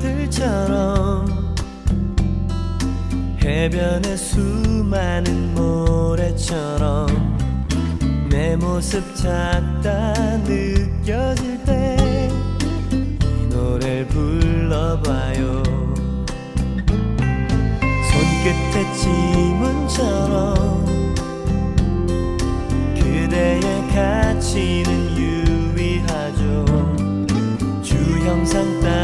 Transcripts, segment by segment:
물처럼 해변의 수많은 모래처럼 내 모습 작다 느껴질 때 이 노래를 불러봐요. 손끝에 지문처럼 그대의 가치는 유의하죠. 주 형상 따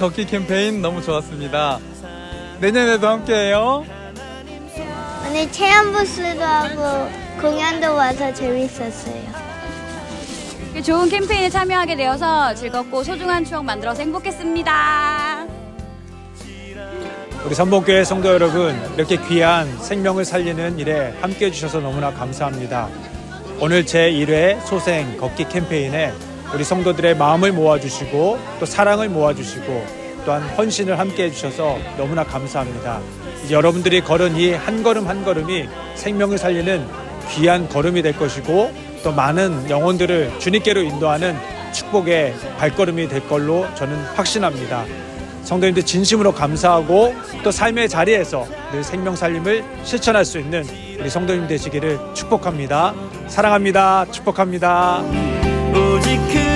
걷기 캠페인 너무 좋았습니다. 내년에도 함께해요. 오늘 체험 부스도 하고 공연도 와서 재밌었어요. 좋은 캠페인에 참여하게 되어서 즐겁고 소중한 추억 만들어서 행복했습니다. 우리 선복교회 성도 여러분 이렇게 귀한 생명을 살리는 일에 함께 해주셔서 너무나 감사합니다. 오늘 제1회 소생 걷기 캠페인에 우리 성도들의 마음을 모아주시고 또 사랑을 모아주시고 또한 헌신을 함께 해주셔서 너무나 감사합니다. 여러분들이 걸은 이 한 걸음 한 걸음이 생명을 살리는 귀한 걸음이 될 것이고 또 많은 영혼들을 주님께로 인도하는 축복의 발걸음이 될 걸로 저는 확신합니다. 성도님들 진심으로 감사하고 또 삶의 자리에서 늘 생명 살림을 실천할 수 있는 우리 성도님 되시기를 축복합니다. 사랑합니다. 축복합니다. 그